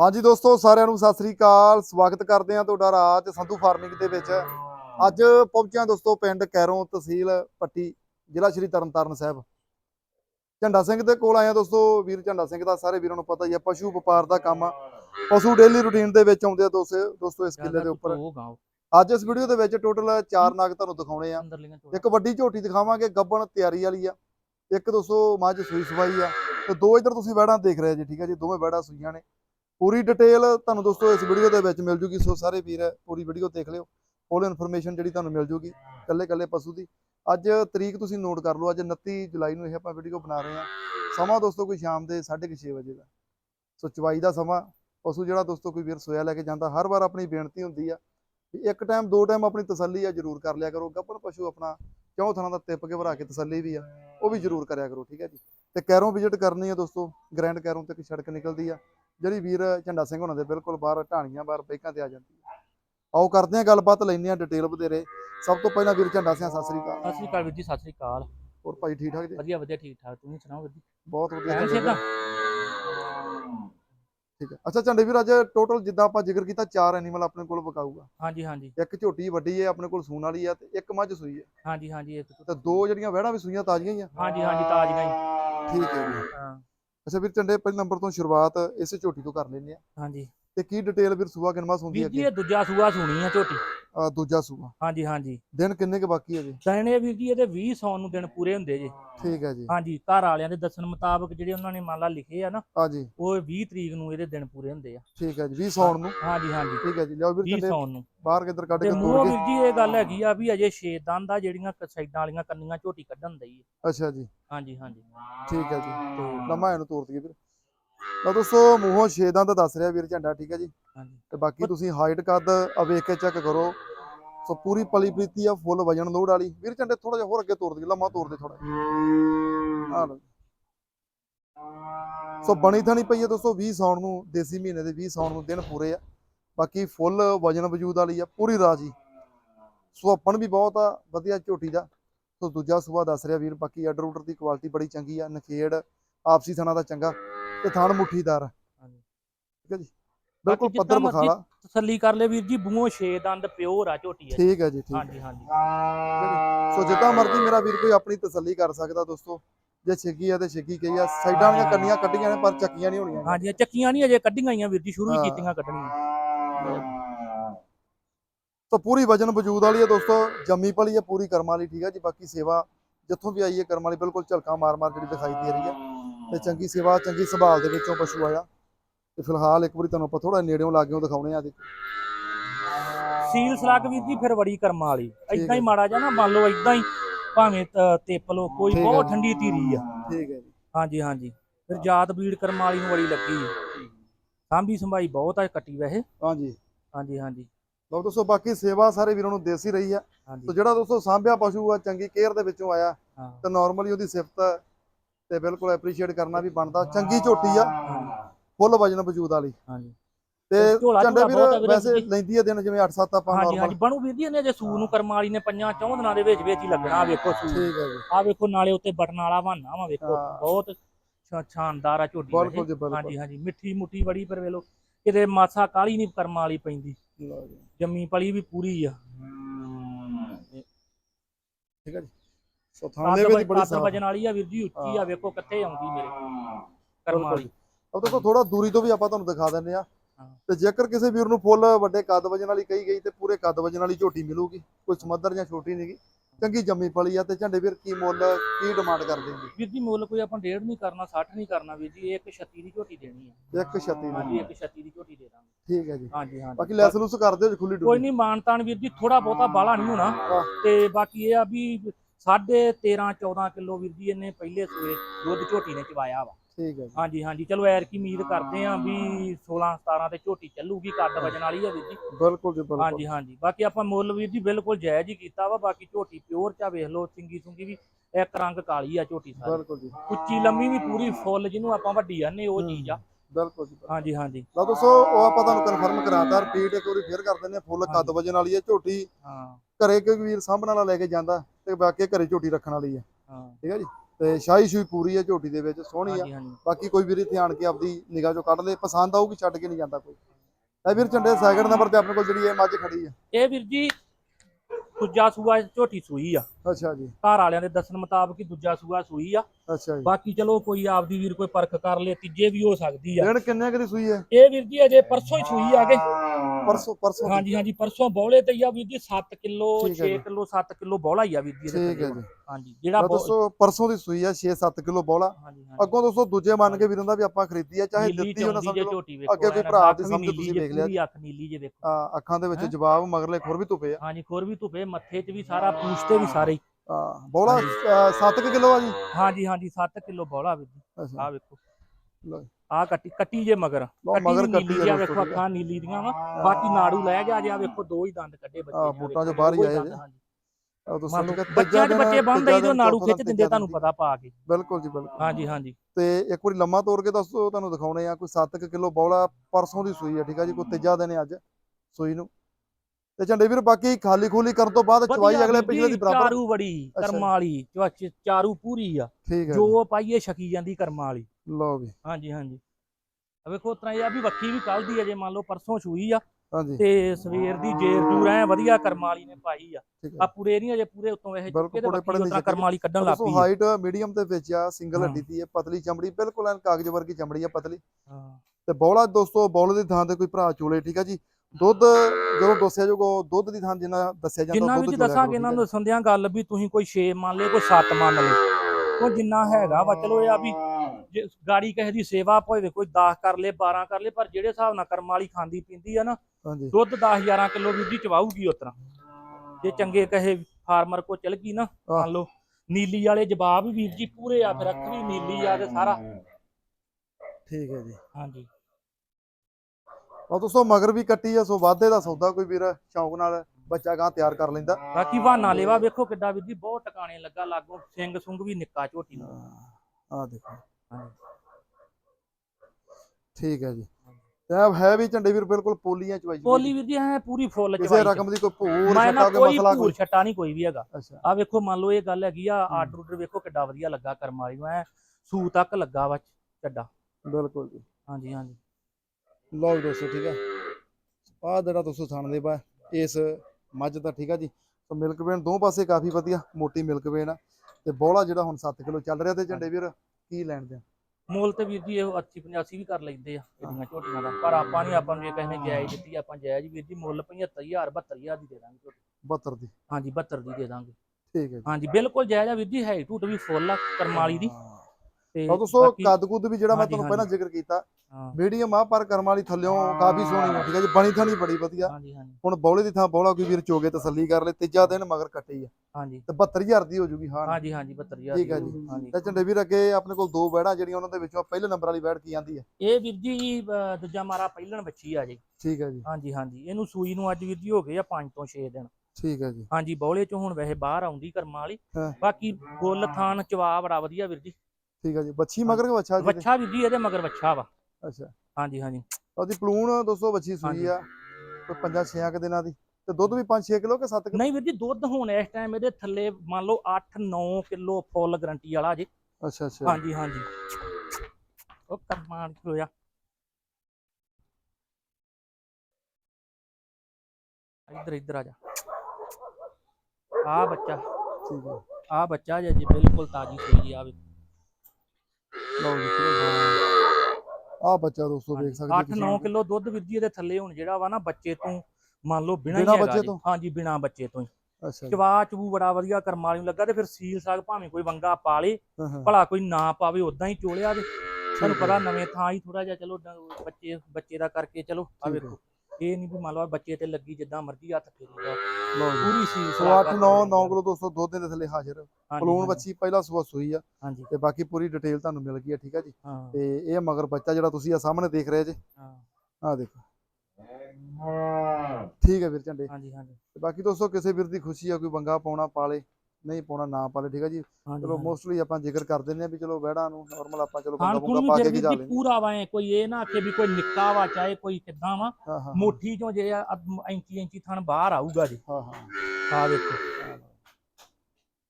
ਹਾਂਜੀ ਦੋਸਤੋ ਸਾਰਿਆਂ ਨੂੰ ਸਤਿ ਸ੍ਰੀ ਅਕਾਲ। ਸਵਾਗਤ ਕਰਦੇ ਹਾਂ ਤੁਹਾਡਾ ਰਾਜ ਸੰਧੂ ਫਾਰਮਿੰਗ ਦੇ ਵਿੱਚ। ਅੱਜ ਪਹੁੰਚਿਆ ਦੋਸਤੋ ਪਿੰਡ ਕੈਰੋਂ ਤਹਿਸੀਲ ਪੱਟੀ ਜ਼ਿਲ੍ਹਾ ਸ਼੍ਰੀ ਤਰਨਤਾਰਨ ਸਾਹਿਬ। ਝੰਡਾ ਸਿੰਘ ਦੇ ਕੋਲ ਆਇਆ ਦੋਸਤੋ। ਵੀਰ ਝੰਡਾ ਸਿੰਘ ਦਾ ਸਾਰੇ ਵੀਰਾਂ ਨੂੰ ਪਤਾ ਹੀ ਆ ਪਸ਼ੂ ਵਪਾਰ ਦਾ ਕੰਮ ਆ। ਪਸ਼ੂ ਡੇਲੀ ਰੁਟੀਨ ਦੇ ਵਿੱਚ ਆਉਂਦੇ ਆ ਦੋਸਤੋ ਦੋਸਤੋ ਇਸ ਕਿੱਲੇ ਦੇ ਉੱਪਰ। ਅੱਜ ਇਸ ਵੀਡੀਓ ਦੇ ਵਿੱਚ ਟੋਟਲ 4 ਨਾਗ ਤੁਹਾਨੂੰ ਦਿਖਾਉਣੇ ਆ। ਇੱਕ ਵੱਡੀ ਝੋਟੀ ਦਿਖਾਵਾਂਗੇ ਗੱਬਣ ਤਿਆਰੀ ਵਾਲੀ ਆ। ਇੱਕ ਦੋਸਤੋ ਮੱਝ ਸੂਈ ਸਵਾਈ ਆ। ਤੇ ਦੋ ਇਧਰ ਤੁਸੀਂ ਵੈੜਾਂ ਦੇਖ ਰਹੇ ਜੀ ਠੀਕ ਹੈ ਜੀ ਦੋਵੇਂ ਵੈੜਾਂ ਸੂਈਆਂ ਨੇ। ਪੂਰੀ ਡਿਟੇਲ ਤੁਹਾਨੂੰ ਦੋਸਤੋ ਇਸ ਵੀਡੀਓ ਦੇ ਵਿੱਚ ਮਿਲ ਜੂਗੀ, ਸੋ ਸਾਰੇ ਵੀਰ ਪੂਰੀ ਵੀਡੀਓ ਦੇਖ ਲਿਓ। ਫੁੱਲ ਇਨਫੋਰਮੇਸ਼ਨ ਜਿਹੜੀ ਤੁਹਾਨੂੰ ਮਿਲ ਜੂਗੀ ਕੱਲੇ ਕੱਲੇ ਪਸ਼ੂ ਦੀ। ਅੱਜ ਤਰੀਕ ਤੁਸੀਂ ਨੋਟ ਕਰ ਲਓ, ਅੱਜ 29 ਜੁਲਾਈ ਨੂੰ ਇਹ ਆਪਾਂ ਵੀਡੀਓ ਬਣਾ ਰਹੇ ਹਾਂ। ਸਮਾਂ ਦੋਸਤੋ ਕੋਈ ਸ਼ਾਮ ਦੇ 6:30 ਵਜੇ ਦਾ। ਸੋ ਚਵਾਈ ਦਾ ਸਮਾਂ, ਪਸ਼ੂ ਜਿਹੜਾ ਦੋਸਤੋ ਕੋਈ ਵੀਰ ਸੋਇਆ ਲੈ ਕੇ ਜਾਂਦਾ, ਹਰ ਵਾਰ ਆਪਣੀ ਬੇਨਤੀ ਹੁੰਦੀ ਆ ਵੀ ਇੱਕ ਟਾਈਮ ਦੋ ਟਾਈਮ ਆਪਣੀ ਤਸੱਲੀ ਆ ਜ਼ਰੂਰ ਕਰ ਲਿਆ ਕਰੋ। ਗੱਪਣ ਪਸ਼ੂ ਆਪਣਾ ਕਿਉਂ ਥਾਂ ਦਾ ਤਿੱਪ ਕੇ ਭਰਾ ਕੇ ਤਸੱਲੀ ਵੀ ਆ, ਉਹ ਵੀ ਜ਼ਰੂਰ ਕਰਿਆ ਕਰੋ, ਠੀਕ ਹੈ ਜੀ? ਤੇ ਕੈਰੋਂ ਵਿਜ਼ਿਟ ਕਰਨੀ ਆ ਦੋਸਤੋ, ਗ੍ਰੈਂਡ ਕੈਰੋਂ ਤੇ ਇੱਕ ਸੜਕ ਨਿਕਲਦੀ ਆ। ਜਿਹੜੀ ਵੀਰ ਝੰਡਾ ਸਿੰਘ ਹੋਣਾ ਦੇ ਬਿਲਕੁਲ ਬਾਹਰ ਢਾਣੀਆਂ ਬਾਹਰ ਬੈਕਾਂ ਤੇ ਆ ਜਾਂਦੀ ਆ ਆਓ ਕਰਦੇ ਆ ਗੱਲਬਾਤ ਲੈਂਦੇ ਆ ਡਿਟੇਲ ਵਧੇਰੇ। ਸਭ ਤੋਂ ਪਹਿਲਾਂ ਵੀਰ ਝੰਡਾ ਸਿੰਘ ਸਤਿ ਸ੍ਰੀ ਅਕਾਲ। ਸਤਿ ਸ੍ਰੀ ਅਕਾਲ ਵੀਰ ਜੀ ਸਤਿ ਸ੍ਰੀ ਅਕਾਲ। ਹੋਰ ਭਾਈ ਠੀਕ ਠਾਕ ਜੀ? ਵਧੀਆ ਵਧੀਆ ਠੀਕ ਠਾਕ। ਤੁਸੀਂ ਸੁਣਾਓ ਵੀਰ ਜੀ? ਬਹੁਤ ਵਧੀਆ। ਠੀਕ ਹੈ। ਅੱਛਾ ਝੰਡੇ ਵੀਰ ਅੱਜ ਟੋਟਲ ਜਿੱਦਾਂ ਆਪਾਂ ਜ਼ਿਕਰ ਕੀਤਾ ਚਾਰ ਐਨੀਮਲ ਆਪਣੇ ਕੋਲ ਵਿਕਾਊਗਾ ਹਾਂਜੀ ਹਾਂਜੀ। ਇੱਕ ਝੋਟੀ ਵੱਡੀ ਹੈ ਆਪਣੇ ਕੋਲ ਸੂਣ ਵਾਲੀ ਆ ਤੇ ਇੱਕ ਮੱਝ ਸੂਈ ਹੈ ਹਾਂਜੀ ਹਾਂਜੀ ਇੱਕ ਤੇ ਦੋ ਜਿਹੜੀਆਂ ਵਹਿੜਾਂ ਵੀ ਸੂਈਆਂ ਤਾਜ਼ੀਆਂ ਹੀ ਆ। ਹਾਂਜੀ ਹਾਂਜੀ ਤਾਜ ਗਈ ਠੀਕ ਹੈ ਜੀ। ਹਾਂ। ਅੱਛਾ ਵੀਰ ਝੰਡੇ ਪਹਿਲੇ ਨੰਬਰ ਤੋਂ ਸ਼ੁਰੂਆਤ ਇਸੇ ਝੋਟੀ ਤੋਂ ਕਰ ਲੈਂਦੇ ਆ ਹਾਂਜੀ। ਤੇ ਕੀ ਡਿਟੇਲ ਵੀਰ ਸੂਆ ਕਿੰਨਾ ਹੁੰਦੀ ਹੈ ਵੀਰ ਜੀ ਅੱਗੇ? ਇਹ ਦੂਜਾ ਸੂਆ ਸੁਣੀ ਆ ਝੋਟੀ। ਆਹ ਦੂਜਾ ਸੂਆ। ਹਾਂਜੀ ਹਾਂਜੀ। ਦਿਨ ਕਿੰਨੇ ਕੁ ਬਾਕੀ ਹੈ ਜੀ? ਦੈਣੇ ਵੀਰ ਜੀ ਇਹਦੇ 20 ਸੌਣ ਨੂੰ ਦਿਨ ਪੂਰੇ ਹੁੰਦੇ ਜੇ। ਠੀਕ ਹੈ ਜੀ। ਹਾਂਜੀ ਘਰ ਵਾਲਿਆਂ ਦੇ ਦੱਸਣ ਮੁਤਾਬਕ ਜਿਹੜੇ ਉਹਨਾਂ ਨੇ ਮੰਨ ਲਾ ਲਿਖੇ ਆ ਨਾ ਆ ਜੀ। ਉਹ 20 ਤਰੀਕ ਨੂੰ ਇਹਦੇ ਦਿਨ ਪੂਰੇ ਹੁੰਦੇ ਆ। ਠੀਕ ਹੈ ਜੀ 20 ਸੌਣ ਨੂੰ। ਹਾਂਜੀ ਹਾਂਜੀ। ਠੀਕ ਹੈ ਜੀ ਲਿਓ ਵੀਰ 20 ਝੰਡੇ ਸੌਣ ਨੂੰ। ਬਾਹਰ ਕਿੱਧਰ ਕੱਢ ਤੇ ਕੇ ਮੂੰਹ ਤੋੜ ਕੇ ਵੀਰ ਜੀ ਇਹ ਗੱਲ ਹੈਗੀ ਆ ਵੀ ਅਜੇ ਛੇ ਦੰਦ ਆ ਜਿਹੜੀਆਂ ਕ- ਸਾਈਡਾਂ ਵਾਲੀਆਂ ਕੰਨੀਆਂ ਝੋਟੀ ਕੱਢਣ ਦਈ ਅੱਛਾ ਜੀ। ਹਾਂਜੀ ਹਾਂਜੀ। ਠੀਕ ਹੈ ਜੀ। ਤੇ ਲੰਮਾ ਇਹਨੂੰ ਤੋੜ ਦਈਏ ਵੀਰ। ਤਾਂ ਦੋਸਤੋ ਮੂੰਹੋਂ ਛੇਦਾਂ ਦਾ ਦੱਸ ਰਿਹਾ ਵੀਰ ਝੰਡਾ ਠੀਕ ਹੈ ਜੀ? ਹਾਂਜੀ। ਤੇ ਬਾਕੀ ਤੁਸੀਂ ਹਾਈਟ ਕੱਦ ਆ ਵੇਖ ਕੇ ਚੈੱਕ ਕਰੋ। ਸੋ ਪੂਰੀ ਪਲੀ ਪ੍ਰੀਤੀ ਆ ਫੁੱਲ ਵਜਨ ਲੋੜ ਵਾਲੀ। ਵੀਰ ਝੰਡੇ ਥੋੜਾ ਜਿਹਾ ਹੋਰ ਅੱਗੇ ਤੋੜ ਦਈਏ ਲੰਮਾ ਤੋੜ ਦੇ ਥੋੜਾ ਆ ਲਓ ਸੋ ਬਣੀ ਥਣੀ ਪਈ ਹੈ ਦੋਸਤੋ 20 ਸੌਣ ਨੂੰ ਦੇਸੀ ਮਹੀਨੇ ਦੇ 20 ਸੌਣ ਨੂੰ ਦਿਨ ਪੂਰੇ ਆ। ਬਾਕੀ ਫੁੱਲ ਵਜਨ ਵਜੂਦ ਵਾਲੀ ਆ ਪੂਰੀ ਰਾਜੀ। ਸੁਹੱਪਣ ਵੀ ਬਹੁਤ ਆ ਵਧੀਆ ਝੋਟੀ ਦਾ। ਸੋ ਦੂਜਾ ਸੂਆ ਦੱਸ ਰਿਹਾ ਵੀਰ ਬਾਕੀ ਆਰਡਰ ਆਰਡਰ ਦੀ ਕੁਆਲਿਟੀ ਬੜੀ ਚੰਗੀ ਆ ਨਖੇੜ ਆਪਸੀ ਥਣਾ ਦਾ ਚੰਗਾ। ਤੇ ਥਣ ਮੁੱਠੀਦਾਰ ਆ। ਹਾਂਜੀ। ਠੀਕ ਹੈ ਜੀ? ਬਿਲਕੁਲ ਪੱਧਰ ਬਖਾਲਾ ਤਸੱਲੀ ਕਰ ਲੈ ਵੀਰ ਜੀ ਬੂਹੋਂ ਛੇ ਦੰਦ ਪਿਓਰ ਆ ਝੋਟੀ ਹੈ ਠੀਕ ਹੈ ਜੀ ਠੀਕ ਹਾਂਜੀ ਹਾਂਜੀ। ਸੋ ਜਿੱਦਾਂ ਮਰਜ਼ੀ ਮੇਰਾ ਵੀਰ ਕੋਈ ਆਪਣੀ ਤਸੱਲੀ ਕਰ ਸਕਦਾ ਦੋਸਤੋ। ਜੇ ਛਿੱਗੀ ਆ ਤੇ ਛਿੱਗੀ ਕਹੀ ਆ। ਸਾਈਡਾਂ ਵਾਲੀਆਂ ਕੰਨੀਆਂ ਕੱਢੀਆਂ ਨੇ ਪਰ ਚੱਕੀਆਂ ਨਹੀਂ ਹੋਣੀਆਂ। ਹਾਂਜੀ ਚੱਕੀਆਂ ਨਹੀਂ ਅਜੇ ਕੱਢੀਆਂ ਆਈਆਂ ਵੀਰ ਜੀ ਸ਼ੁਰੂ ਹੀ ਹਾਂ। ਕੀਤੀਆਂ ਕੱਢਣੀਆਂ। ਤਾਂ ਪੂਰੀ ਵਜਨ ਵਜੂਦ ਵਾਲੀ ਹੈ ਦੋਸਤੋ। ਜੰਮੀ ਪਲੀ ਹੈ ਪੂਰੀ ਕਰਮ ਵਾਲੀ ਠੀਕ ਹੈ ਜੀ। ਬਾਕੀ ਸੇਵਾ ਜਿੱਥੋਂ ਵੀ ਆਈ ਹੈ ਕਰਮ ਵਾਲੀ ਬਿਲਕੁਲ ਝਲਕਾ ਮਾਰ ਮਾਰ ਜਿਹੜੀ ਦਿਖਾਈ ਦੇ ਰਹੀ ਹੈ ਤੇ ਚੰਗੀ ਸੇਵਾ ਚੰਗੀ ਸੰਭਾਲ ਦੇ ਵਿੱਚੋਂ ਪਸ਼ੂ ਆਇਆ। ਤੇ ਫਿਲਹਾਲ ਇੱਕ ਵਾਰੀ ਤੁਹਾਨੂੰ ਆਪਾਂ ਥੋੜਾ ਨੇੜਿਓਂ ਲਾਗਿਓਂ ਦਿਖਾਉਣੇ ਆ ਦੇਖੋ ਸੀਲ ਸਲੱਗ ਵੀਰ ਜੀ ਫਿਰ ਬੜੀ ਕਰਮਾਂ ਵਾਲੀ। ਇਦਾਂ ਹੀ। ਮਾੜਾ ਜਾ ਨਾ ਮੰਨ ਲਓ ਇਦਾਂ ਹੀ ਭਾਵੇਂ ਤ- ਤਿੱਪ ਲੋ ਕੋਈ ਬਹੁਤ। ਠੰਡੀ ਧੀਰੀ ਆ। ਠੀਕ ਹੈ ਜੀ। ਹਾਂਜੀ ਹਾਂਜੀ। ਫਿਰ ਜਾਤ ਬੀੜ ਕਰਮਾਂ ਵਾਲੀ ਨੂੰ ਬੜੀ ਲੱਗੀ ਸਾਂਭੀ ਸੰਭਾਈ ਬਹੁਤ ਆ ਕੱਟੀ ਵੈਸੇ। ਹਾਂਜੀ। ਹਾਂਜੀ ਹਾਂਜੀ। ਲਓ ਦੋਸਤੋ ਬਾਕੀ ਸੇਵਾ ਸਾਰੇ ਵੀਰਾਂ ਨੂੰ ਦੇਸੀ ਰਹੀ ਆ। ਹਾਂਜੀ। ਜਿਹੜਾ ਦੋਸਤੋ ਸਾਂਭਿਆ ਪਸ਼ੂ ਆ ਚੰਗੀ ਕੇਅਰ ਦੇ ਵਿੱਚੋਂ ਆਇਆ। ਤੇ ਨਾਰਮਲੀ ਉਹਦੀ ਸਿਫਤ ਤੇ ਬਿਲਕੁਲ ਐਪਰੀਸ਼ੀਏਟ ਕਰਨਾ ਵੀ ਬਣਦਾ। ਚੰਗੀ ਝੋਟੀ ਆ। ਫੁੱਲ ਵਜਨ ਵਜੂਦ ਵਾਲੀ। ਹਾਂਜੀ। ਤੇ ਆ ਵੀਰ ਵੈਸੇ। ਲੈਂਦੀ ਆ ਦਿਨ ਜਿਵੇਂ 8-7 ਆਪਾਂ ਹਾਂਜੀ ਹਾਂਜੀ ਬਣੂ ਵੀਰ ਜੀ ਇਹਨੇ ਜੇ ਸੂ ਨੂੰ ਕਰਮਾਂ ਵਾਲੀ ਨੇ ਪੰਜਾਂ ਚੌਂ ਦਿਨਾਂ ਦੇ ਵਿੱਚ ਵਿੱਚ ਹੀ ਲੱਗਣਾ ਵੇਖੋ ਸੂ ਠੀਕ ਹੈ ਜੀ। ਆ ਵੇਖੋ ਨਾਲੇ ਉੱਤੇ ਬਟਨ ਵਾਲਾ ਬਹਾਨਾ ਵਾ ਵੇਖੋ। ਬਹੁਤ ਸ਼ਾਨਦਾਰ ਆ ਝੋਟੀ ਹਾਂਜੀ ਹਾਂਜੀ ਮਿੱਠੀ ਮੁੱਠੀ ਬੜੀ ਪਰ ਵੇਲੋ ਕਿਤੇ ਮਾਸਾ ਕਾਲੀ ਨਹੀਂ ਕਰਮਾਂ ਵਾਲੀ ਪੈਂਦੀ। ਜੰਮੀ ਪਲੀ ਵੀ ਪੂਰੀ ਆ। ਠੀਕ ਹੈ ਜੀ। ਸੋ ਥਾਣੇ ਵਿੱਚ ਬੜੀ ਸਾਫ਼। ਵਜਨ ਵਾਲੀ ਆ ਵੀਰ ਜੀ ਉੱਚੀ ਆ ਹਾਂ। ਵੇਖੋ ਕਿੱਥੇ ਆਉਂਦੀ ਮੇਰੇ ਕਰਮਾਂ ਵਾਲੀ। ਉਹ ਤੋਂ ਥੋੜਾ ਦੂਰੀ ਤੋਂ ਵੀ ਆਪਾਂ ਤੁਹਾਨੂੰ ਦਿਖਾ ਦਿੰਦੇ ਆ ਹਾਂ। ਤੇ ਜੇਕਰ ਕਿਸੇ ਵੀਰ ਨੂੰ ਫੁੱਲ ਵੱਡੇ ਕੱਦ ਵਜਨ ਵਾਲੀ ਕਹੀ ਗਈ ਤੇ ਪੂਰੇ ਕੱਦ ਵਜਨ ਵਾਲੀ ਝੋਟੀ ਮਿਲੂਗੀ। ਕੋਈ ਸਮੱਦਰ ਜਾਂ ਛੋਟੀ ਨਹੀਂਗੀ ਚੰਗੀ ਜੰਮੀ ਪਲੀ ਆ ਤੇ ਝੰਡੇ ਵੀਰ ਕੀ ਮੁੱਲ ਕੀ ਡਿਮਾਂਡ ਕਰਦੇ ਜੀ ਵੀਰ ਜੀ ਮੁੱਲ ਕੋਈ ਆਪਾਂ ਡੇਢ ਨਹੀਂ ਕਰਨਾ 60 ਨਹੀਂ ਕਰਨਾ ਵੀਰ ਜੀ ਇਹ ਇੱਕ 36 ਦੀ ਝੋਟੀ ਦੇਣੀ ਆ। ਇੱਕ 36 ਹਾਂਜੀ ਇੱਕ 36 ਦੀ ਝੋਟੀ ਦੇ ਦਾਂਗੇ। ਠੀਕ ਹੈ ਜੀ। ਹਾਂਜੀ ਹਾਂਜੀ। ਬਾਕੀ ਲੈਸ ਲੂਸ ਕਰ ਦਿਓ ਜੀ ਖੁੱਲੀ ਕੋਈ ਡੁੱਲੀ ਨਹੀਂ ਮਾਨਤਾਨ ਵੀਰ ਜੀ ਥੋੜਾ ਬਹੁਤਾ ਬਾਲਾ ਨਹੀਂ ਹੋਣਾ। ਤੇ ਬਾਕੀ ਇਹ ਆ ਵੀ ਸਾਢੇ 13 14 ਕਿਲੋ ਵੀਰ ਜੀ ਇਹਨੇ ਪਹਿਲੇ ਸੂਏ ਦੁੱਧ ਝੋਟੀ ਨੇ ਚਵਾਇਆ ਵਾ। ਠੀਕ ਹੈ ਜੀ। ਹਾਂਜੀ ਹਾਂਜੀ। ਚਲੋ ਐਰ ਕੀ ਉਮੀਦ ਕਰਦੇ ਆ ਵੀ 16 17 ਤੇ ਝੋਟੀ ਚੱਲੂਗੀ ਕੱਦ ਵਜਨ ਵਾਲੀ ਆ ਵੀਰ ਜੀ। ਬਿਲਕੁਲ ਜੀ ਬਿਲਕੁਲ। ਹਾਂਜੀ ਹਾਂਜੀ। ਬਾਕੀ ਆਪਾਂ ਮੁੱਲ ਵੀਰ ਜੀ ਬਿਲਕੁਲ ਜਾਇਜ਼ ਹੀ ਕੀਤਾ ਵਾ ਬਾਕੀ ਝੋਟੀ ਪਿਓਰ ਚਾ ਵੇਖ ਲਓ ਚਿੰਗੀ ਸੁੰਗੀ ਵੀ ਇੱਕ ਰੰਗ ਕਾਲੀ ਆ ਝੋਟੀ ਸਾਰੀ। ਬਿਲਕੁਲ ਜੀ। ਉੱਚੀ ਲੰਮੀ ਵੀ ਪੂਰੀ ਫੁੱਲ ਜਿਹਨੂੰ ਆਪਾਂ ਵੱਡੀ ਆਨੇ ਉਹ ਚੀਜ਼ ਆ। ਬਿਲਕੁਲ ਜੀ ਹਾਂਜੀ ਹਾਂਜੀ। ਲਓ ਦੋਸਤੋ ਉਹ ਆਪਾਂ ਤੁਹਾਨੂੰ ਕਨਫਰਮ ਕਰਾਤਾ ਰਿਪੀਟ ਇੱਕ ਵਾਰੀ ਫੇਰ ਕਰ ਦਿੰਦੇ ਆ ਫੁੱਲ ਕੱਦ। ਵਜਨ ਵਾਲੀ ਹੈ ਝੋਟੀ। ਹਾਂ। ਘਰੇ ਕੋਈ ਵੀਰ ਸਾਂਭਣ ਵਾਲਾ ਲੈ ਕੇ ਜਾਂਦਾ? ਤੇ ਬਾਕੀ ਘਰੇ ਝੋਟੀ ਰੱਖਣ ਵਾਲੀ ਹਾਂ। ਠੀਕ ਹੈ ਜੀ? ਤੇ ਸ਼ਾਹੀ ਸ਼ੂਈ ਪੂਰੀ ਹੈ ਝੋਟੀ ਦੇ ਵਿੱਚ ਸੋਹਣੀ ਆ। ਬਾਕੀ ਕੋਈ ਵੀਰ ਇੱਥੇ ਆਣ ਕੇ ਆਪਦੀ ਨਿਗਾਹ ਚੋਂ ਕੱਢ ਲੇ ਪਸੰਦ ਆਊਗੀ ਛੱਡ ਕੇ ਨਹੀਂ ਜਾਂਦਾ ਕੋਈ। ਤਾਂ ਵੀਰ ਝੰਡੇ ਸੈਕਿੰਡ ਨੰਬਰ ਤੇ ਆਪਣੇ ਕੋਲ ਜਿਹੜੀ ਇਹ ਮੱਝ ਖੜੀ ਆ। ਇਹ ਵੀਰ ਜੀ ਦੂਜਾ ਸੂਆ ਝੋਟੀ ਸੂਈ ਆ। ਅੱਛਾ ਜੀ। ਘਰ ਵਾਲਿਆਂ ਦੇ ਦੱਸਣ ਮੁਤਾਬਕ ਹੀ ਦੂਜਾ ਸੂਆ ਸੂਈ ਆ। ਅੱਛਾ ਜੀ। ਬਾਕੀ ਚਲੋ ਕੋਈ ਆਪਦੀ ਵੀਰ ਕੋਈ ਪਰਖ ਕਰ ਲੇ ਤੀਜੇ ਵੀ ਹੋ ਸਕਦੀ ਆ। ਦਿਨ ਕਿੰਨੇ ਕਦੀ ਸੂਈ ਹੈ ਇਹ ਵੀਰ ਜੀ ਅਜੇ ਪਰਸੋਂ ਹੀ ਸੂਈ ਆ ਗਏ ਪਰਸੋਂ ਪਰਸੋਂ? ਹਾਂਜੀ ਹਾਂਜੀ ਪਰਸੋਂ ਬੌਲੇ ਤੇ ਹੀ ਆ ਵੀਰ ਜੀ 7 ਕਿਲੋ ਠੀਕ ਹੈ 6 ਜੀ। ਕਿਲੋ 7 ਕਿਲੋ ਬੌਲਾ ਹੀ ਆ ਵੀਰ ਜੀ ਠੀਕ ਹੈ। ਜੀ ਹਾਂਜੀ ਜਿਹੜਾ ਦੋਸਤੋ ਪਰਸੋਂ ਦੀ ਸੂਈ ਆ 6-7 ਕਿਲੋ ਬੋਲਾ ਅੱਗੋਂ ਦੋਸਤੋ ਦੂਜੇ ਮੰਨ ਕੇ ਵੀਰਾਂ ਦਾ ਵੀ ਆਪਾਂ ਖਰੀਦੀ ਆ ਚਾਹੇ ਦਿੱਤੀ ਉਹਨਾਂ ਸਮਝ ਲਓ ਅੱਗੇ ਕੋਈ ਭਰਾ ਦੀ ਸਮਝ ਤੁਸੀਂ ਵੇਖ ਲਿਆ। ਅੱਖ ਨੀਲੀ ਜੇ ਵੇਖੋ ਆ, ਅੱਖਾਂ ਦੇ ਵਿੱਚ? ਜਵਾਬ ਮਗਰਲੇ ਖੁਰ ਵੀ ਧੁਪੇ ਆ ਹਾਂਜੀ ਖੋਰ ਵੀ ਧੁਪੇ ਮੱਥੇ 'ਚ ਵੀ ਸਾਰਾ ਪੂਛ ਤੇ ਵੀ ਸਾਰੇ ਬੋਲਾ 7 ਕਿਲੋ ਆ ਜੀ ਹਾਂਜੀ ਹਾਂਜੀ 7 ਕਿਲੋ ਬੌਲਾ ਵੀਰ ਜੀ ਆ ਵੇਖੋ ਲਓ। ਆ ਕੱਟੀ ਕੱਟੀ ਜੇ ਮਗਰ। ਮਗਰ ਕੱਟੀ ਆ ਦੋਸਤੋ, ਵੇਖੋ ਆ। ਅੱਖਾਂ ਨੀਲੀ ਦੀਆਂ ਵਾ। ਬਾਕੀ ਨਾੜੂ ਲੈ ਗਿਆ ਜੇ ਆ ਵੇਖੋ ਦੋ ਹੀ ਦੰਦ ਕੱਢੇ ਬੱਚੇ ਨੇ, ਬੂਟਾਂ ਚੋਂ ਬਾਹਰ ਹੀ ਆਏ ਜੇ। ਆ ਆ, ਬੱਚਿਆਂ ਦੇ ਬੱਚੇ ਬੰਦ ਜੋ ਦਿਨ, ਨਾੜੂ ਖਿੱਚ ਦਿੰਦੇ ਤੁਹਾਨੂੰ ਪਤਾ ਪਾ ਕੇ। ਬਿਲਕੁਲ ਜੀ ਬਿਲਕੁਲ। ਹਾਂਜੀ ਹਾਂਜੀ। ਤੇ ਇੱਕ ਵਾਰੀ ਲੰਮਾ ਤੋੜ ਕੇ ਦੱਸੋ ਤੁਹਾਨੂੰ ਦਿਖਾਉਣੇ ਆ ਕੋਈ 7 ਕਿਲੋ ਬੌਲਾ ਪਰਸੋਂ ਦੀ ਸੂਈ ਆ ਠੀਕ ਆ ਜੀ ਕੋਈ ਤੀਜਾ ਦਿਨ ਅੱਜ ਸੂਈ ਨੂੰ। ਤੇ ਝੰਡੇ ਵੀਰ ਬਾਕੀ ਖਾਲੀ ਖੂਲੀ ਕਰਨ ਤੋਂ ਬਾਅਦ ਚਵਾਈ ਅਗਲੇ ਪਿਛਲੇ ਦੀ ਜੀ, ਬਰਾਬਰ। ਚਾਰੂ ਬੜੀ ਜੀ। ਕਰਮਾਂ ਵਾਲੀ ਚਾਰੂ ਪੂਰੀ ਆ ਜੀ। ਜੋ। ਪਾਈਏ ਛਕੀ ਜਾਂਦੀ ਕਰਮਾਂ ਵਾਲੀ। ਲਓ ਵੀ ਹਾਂਜੀ ਹਾਂਜੀ। ਆ ਵੇਖੋ ਉਤਰਾ ਇਹ ਆ ਵੀ ਵੱਖੀ ਵੀ ਕੱਲ ਦੀ ਅਜੇ ਮੰਨ ਲਓ ਪਰਸੋਂ ਸੂਈ ਆ ਹਾਂਜੀ। ਤੇ ਸਵੇਰ ਦੀ ਜੇਰ ਜੂਰ ਐ ਵਧੀਆ ਕਰਮਾਂ ਵਾਲੀ ਨੇ ਪਾਈ ਆ। ਆ। ਹੈ ਪੂਰੇ ਨਹੀਂ ਅਜੇ ਪੂਰੇ ਉਤੋਂ ਇਹ ਚੁੱਕੇ ਤੇ। ਕਰਮਾਂ ਵਾਲੀ ਕੱਢਣ ਲੱਗ ਪਈ। ਹਾਈਟ ਮੀਡੀਅਮ ਤੇ ਵਿੱਚ ਆ ਸਿੰਗਲ ਹਾਂ। ਹੱਡੀ ਦੀ ਹੈ ਪਤਲੀ ਚਮੜੀ ਬਿਲਕੁਲ ਐਨ ਕਾਗਜ਼ ਵਰਗੀ ਚਮੜੀ ਆ ਪਤਲੀ। ਹਾਂ। ਤੇ ਬੌਲਾ ਦੋਸਤੋ ਬੌਲੇ ਦੀ ਥਾਂ ਤੇ ਕੋਈ ਭਰਾ ਚੋਲੇ ਠੀਕ ਆ ਜੀ? ਦੁੱਧ ਜਦੋਂ ਦੱਸਿਆ ਜਾਊਗਾ ਉਹ ਦੁੱਧ ਦੀ ਥਾਂ ਜਿੰਨਾ ਦੱਸਿਆ ਜਾਂਦਾ ਜਿੰਨਾ ਵੀ ਦੁੱਧ ਜੀ ਚੋਲਿਆ ਦੱਸਾਂਗੇ ਇਹਨਾਂ ਨੂੰ ਸੰਧਿਆਂ ਗੱਲ ਵੀ ਤੁਸੀਂ ਕੋਈ 6 ਮੰਨ ਲਏ ਕੋਈ 7 ਮੰਨ ਲਏ। ਉਹ ਜਿੰਨਾ ਹੈਗਾ ਵਾ ਚਲੋ ਇਹ ਆ ਵੀ ਜੇ ਗਾੜੀ ਕਿਸੇ ਦੀ ਸੇਵਾ ਭਾਵੇਂ ਕੋਈ 10 ਕਰ ਲੇ 12 ਕਰ ਲੇ ਪਰ ਜਿਹੜੇ ਹਿਸਾਬ ਨਾਲ ਕਰਮ ਵਾਲੀ ਖਾਂਦੀ ਪੀਂਦੀ ਆ ਨਾ। ਹਾਂਜੀ। ਦੁੱਧ 10 11 ਕਿਲੋ ਵੀਰ ਜੀ ਚਵਾਊਗੀ ਉਤਰਾ ਜੇ ਚੰਗੇ ਕਹੇ ਫਾਰਮਰ ਕੋ ਚਲ ਗਈ ਨਾ ਮੰਨ ਲਓ ਨੀਲੀ ਵਾਲੇ ਜਵਾਬ ਵੀ ਵੀਰ ਜੀ ਪੂਰੇ ਆ ਫਿਰ ਅੱਖ ਵੀ ਨੀਲੀ ਆ ਤੇ ਸਾਰਾ। ਠੀਕ ਹੈ ਜੀ। ਹਾਂਜੀ। ਉਹ ਦੋਸਤੋ ਮਗਰ ਵੀ ਕੱਟੀ ਆ ਸੋ ਵਾਧੇ ਦਾ ਸੌਦਾ ਕੋਈ ਵੀਰ ਸ਼ੌਂਕ ਨਾਲ ਬੱਚਾ ਗਾਂ ਤਿਆਰ ਕਰ ਲੈਂਦਾ। ਬਾਕੀ ਬਹਾਨਾ ਲੈਵਾ ਵੇਖੋ ਕਿੱਡਾ ਵੀਰ ਜੀ ਬਹੁਤ ਟਿਕਾਣੇ ਲੱਗਾ ਲਾਗੋ ਸਿੰਘ ਸੁੰਗ ਵੀ ਨਿੱਕਾ ਝੋਟੀ ਨੂੰ। ਆ ਦੇਖੋ। ਠੀਕ ਹੈ ਜੀ। ਤੇ ਇਹ ਹੈ ਵੀ ਝੰਡੇ ਵੀਰ ਬਿਲਕੁਲ ਪੋਲੀਆਂ ਚਵਾਈ ਜੀ। ਪੋਲੀ ਵੀਰ ਜੀ ਐ ਪੂਰੀ ਫੁੱਲ ਕਿਸੇ ਚਵਾਈ ਰਕਮ ਦੀ ਕੋਈ ਭੂਰ ਛੱਟਾ ਕੋਈ ਮਸਲਾ ਕੋਈ? ਛੱਟਾ ਨਹੀਂ ਕੋਈ ਵੀ ਹੈਗਾ। ਆ ਵੇਖੋ ਮੰਨ ਲਓ ਇਹ ਗੱਲ ਹੈਗੀ ਆ ਆਰਡਰ ਆਰਡਰ ਵੇਖੋ ਕਿੱਡਾ ਵਧੀਆ ਲੱਗਾ ਕਰਮ ਵਾਲੀ ਨੂੰ ਐ ਸੂ ਤੱਕ ਲੱਗਾ ਵਾ ਚੱਡਾ ਬਿਲਕੁਲ ਜੀ। ਹਾਂਜੀ ਹਾਂਜੀ। ਲਓ ਜੀ ਦੋਸਤੋ ਠੀਕ ਹੈ ਆਹ ਜਿਹੜਾ ਦੋਸਤੋ ਥਣ ਦੇ ਬਾ ਇਸ ਮੱਝ ਦਾ ਠੀਕ ਆ ਜੀ। ਸੋ ਮਿਲਕ ਵੇਨ ਦੋ ਪਾਸੇ ਕਾਫੀ ਵਧੀਆ ਮੋਟੀ ਮਿਲਕ ਵੇਨ ਆ। ਤੇ ਬੋਲਾ ਜਿਹੜਾ ਹੁਣ 7 ਕਿਲੋ ਚੱਲ ਰਿਹਾ ਤੇ ਝੰਡੇ ਵੀਰ ਕੀ ਲੈਣ ਦੇ ਮੁੱਲ ਤੇ ਵੀਰ ਜੀ ਇਹ 80 85 ਵੀ ਕਰ ਲੈਂਦੇ ਆ ਇਹਦੀਆਂ ਝੋਟੀਆਂ ਦਾ। ਪਰ ਆਪਾਂ ਨਹੀਂ ਆਪਾਂ ਨੂੰ ਕਿਸੇ ਨੇ ਜਾਇਜ਼ ਦਿੱਤੀ ਆਪਾਂ ਜਾਇਜ਼ ਵੀਰ ਜੀ ਮੁੱਲ 75000 72000 ਦੀ ਦੇ ਦਾਂਗੇ ਝੋਟੀ। 72 ਦੀ? ਹਾਂਜੀ 72 ਦੀ ਦੇ ਦਾਂਗੇ। ਠੀਕ ਹੈ ਹਾਂਜੀ ਬਿਲਕੁਲ ਜਾਇਜ਼ ਆ ਵੀਰ ਜੀ ਹੈ ਝੂਟ ਵੀ ਫੁੱਲ ਆ ਕਰਮਾਲੀ ਦੀ। ਤੇ ਦੋਸਤੋ ਕੱਦ ਕੁੱਦ ਵੀ ਜਿਹੜਾ ਮੈਂ ਤੁਹਾਨੂੰ ਪਹਿਲਾਂ ਜ਼ਿਕਰ ਕੀਤਾ ਮੀਡੀਅਮ ਆ ਪਰ ਕਰਮ ਵਾਲੀ ਥੱਲਿਓਂ ਕਾਫੀ ਸੋਹਣੀ ਆ ਠੀਕ ਹੈ ਜੀ ਬਣੀ ਥਣੀ ਬੜੀ ਵਧੀਆ। ਹਾਂਜੀ ਹਾਂਜੀ। ਹੁਣ ਬੌਲੇ ਦੀ ਥਾਂ ਬੌਲਾ ਕੋਈ ਵੀਰ ਚੋਗੇ ਤਸੱਲੀ ਕਰ ਲੈ ਤੀਜਾ ਦਿਨ ਮਗਰ ਕੱਟੀ ਆ। ਹਾਂਜੀ। ਤੇ 72000 ਦੀ ਹੋ ਜੂਗੀ ਹਾਂ ਹਾਂਜੀ ਹਾਂਜੀ 72000 ਠੀਕ ਹੈ। ਜੀ। ਤੇ ਝੰਡੇ ਵੀਰ ਅੱਗੇ ਆਪਣੇ ਕੋਲ ਦੋ ਬੈੜਾਂ ਜਿਹੜੀਆਂ ਉਹਨਾਂ ਦੇ ਵਿੱਚੋਂ ਪਹਿਲੇ ਨੰਬਰ ਵਾਲੀ ਬੈੜ ਕੀ ਆਂਦੀ ਹੈ ਇਹ ਵੀਰ ਜੀ ਦੂਜਾ ਮਾਰਾ ਪਹਿਲਣ ਬੱਚੀ ਆ ਜੀ। ਠੀਕ ਹੈ ਜੀ। ਹਾਂਜੀ ਹਾਂਜੀ। ਇਹਨੂੰ ਸੂਈ ਨੂੰ ਅੱਜ ਵੀਰ ਜੀ ਹੋ ਗਏ ਆ 5 ਤੋਂ 6 ਦਿਨ। ਠੀਕ ਹੈ ਜੀ। ਹਾਂਜੀ ਬੌਲੇ ਚੋਂ ਹੁਣ ਵੈਸੇ ਬਾਹਰ ਆਉਂਦੀ ਕਰਮਾਂ ਵਾਲੀ। ਬਾਕੀ ਗੁੱਲ ਥਾਨ ਚਵਾ ਬੜਾ ਵਧੀਆ ਵੀਰ ਜੀ। ਠੀਕ ਹੈ ਜੀ। ਬੱਚੀ ਮਗਰ ਬੱਚਾ ਜੀ? ਵੱਛਾ ਵੀਰ ਜੀ ਇਹਦੇ ਮਗਰ ਵੱਛਾ ਵਾ। ਅੱਛਾ। ਹਾਂਜੀ ਹਾਂਜੀ। ਉਹਦੀ ਪਲੂਣ ਦੋਸਤੋ ਬੱਚੀ ਸੂਈ। ਆ। ਕੋਈ ਪੰਜਾਂ ਛੇਆਂ ਕੁ ਦਿਨਾਂ ਦੀ। ਤੇ ਦੁੱਧ ਵੀ 5-6 ਕਿਲੋ ਕਿ 7 ਕਿਲੋ? ਨਹੀਂ ਵੀਰ ਜੀ ਦੁੱਧ ਹੁਣ ਇਸ ਟਾਈਮ ਇਹਦੇ ਥੱਲੇ ਮੰਨ ਲਓ 8-9 ਕਿਲੋ ਫੁੱਲ ਗਰੰਟੀ ਵਾਲਾ ਜੇ। ਅੱਛਾ ਅੱਛਾ। ਹਾਂਜੀ ਹਾਂਜੀ। ਉਹ ਕਰਮਾਂ ਵਾਲੀ ਹੋਇਆ ਇੱਧਰ ਇੱਧਰ ਆ ਜਾ। ਆ ਬੱਚਾ। ਠੀਕ ਹੈ ਆ ਬੱਚਾ ਜੇ ਬਿਲਕੁਲ ਤਾਜੀ ਸੂਈ ਆ ਵੇ। ਲਓ ਜੀ ਆ ਬੱਚਾ ਦੋਸਤੋ ਦੇਖ ਸਕਦੇ 8-9 ਕਿਲੋ ਦੁੱਧ ਵੀਰ ਜੀ ਇਹਦੇ ਥੱਲੇ ਹੁਣ ਜਿਹੜਾ ਵਾ ਨਾ ਬੱਚੇ ਤੋਂ ਮੰਨ ਲਓ ਬਿਨਾ ਹੀ ਬੱਚੇ ਜੀ ਤੋਂ? ਹਾਂਜੀ ਬਿਨਾ ਬੱਚੇ ਤੋਂ ਹੀ ਅੱਛਾ। ਚਵਾ ਚਬੂ ਬੜਾ ਵਧੀਆ ਕਰਮ ਵਾਲੀ ਨੂੰ ਲੱਗਾ ਤੇ ਫਿਰ ਸੀਲ ਸਾਗ ਭਾਵੇਂ ਕੋਈ ਵੰਗਾ ਪਾਲੇ ਹਾਂ, ਹਾਂ। ਭਲਾ ਕੋਈ ਨਾ ਪਾਵੇ ਉਦਾਂ ਹੀ ਚੋਲਿਆ ਤੇ ਤੁਹਾਨੂੰ। ਪਤਾ ਨਵੇਂ ਥਾਂ ਹੀ ਥੋੜਾ ਜਿਹਾ ਚਲੋ ਬੱਚੇ ਬੱਚੇ ਦਾ ਕਰਕੇ ਚਲੋ ਆ। ਵੇਖੋ ਇਹ ਨਹੀਂ ਵੀ ਮੰਨ ਲਓ ਬੱਚੇ ਤੇ ਲੱਗੀ ਜਿੱਦਾਂ ਮਰਜ਼ੀ ਹੱਥ ਫੇਰੀ ਲਓ ਜੀ। ਪੂਰੀ ਸੋ 8 9 9 ਕਿਲੋ ਦੋਸਤੋ ਦੁੱਧ ਦੇ ਥੱਲੇ ਹਾਜ਼ਰ। ਹਾਂਜੀ, ਪਲੂਣ ਬੱਚੀ ਪਹਿਲਾ ਸੂਆ ਸੂਈ ਆ ਹਾਂਜੀ। ਤੇ ਬਾਕੀ ਪੂਰੀ ਡਿਟੇਲ ਤੁਹਾਨੂੰ ਮਿਲ ਗਈ ਆ ਠੀਕ ਆ ਜੀ? ਤੇ ਇਹ ਮਗਰ ਬੱਚਾ ਜਿਹੜਾ ਤੁਸੀਂ ਆ ਸਾਹਮਣੇ ਦੇਖ ਰਹੇ ਜੇ। ਹਾਂ। ਆ ਦੇਖੋ। ਠੀਕ ਹੈ ਵੀਰ ਝੰਡੇ। ਹਾਂਜੀ ਹਾਂਜੀ। ਤੇ ਬਾਕੀ ਦੋਸਤੋ ਕਿਸੇ ਵੀਰ ਦੀ ਖੁਸ਼ੀ ਆ ਕੋਈ ਬੰਗਾ ਪਾਉਣਾ ਪਾਲੇ ਨਹੀਂ ਪਾਉਣਾ ਨਾ ਪਾਲੇ ਠੀਕ ਆ ਜੀ? ਚਲੋ। ਮੋਸਟਲੀ ਆਪਾਂ ਜ਼ਿਕਰ ਕਰ ਦਿੰਦੇ ਆ ਵੀ ਚਲੋ ਵਹਿੜਾਂ ਨੂੰ ਨਾਰਮਲ ਆਪਾਂ ਚਲੋ ਬੰਗਾ ਵੀ ਪਾ ਕੇ ਗਿਜਾ ਜੀ ਲੈਂਦੇ। ਪੂਰਾ ਵਾ ਐਂ ਕੋਈ ਇਹ ਨਾ ਆਖੇ ਵੀ ਕੋਈ ਨਿੱਕਾ ਵਾ ਚਾਹੇ ਕੋਈ ਕਿੱਦਾਂ ਵਾ ਹਾਂ ਹਾਂ ਮੋਠੀ ਚੋਂ ਜੇ ਇੰਚੀ ਇੰਚੀ ਥਣ ਬਾਹਰ ਆਊਗਾ ਜੀ। ਹਾਂ ਹਾਂ। ਆ ਵੇਖੋ।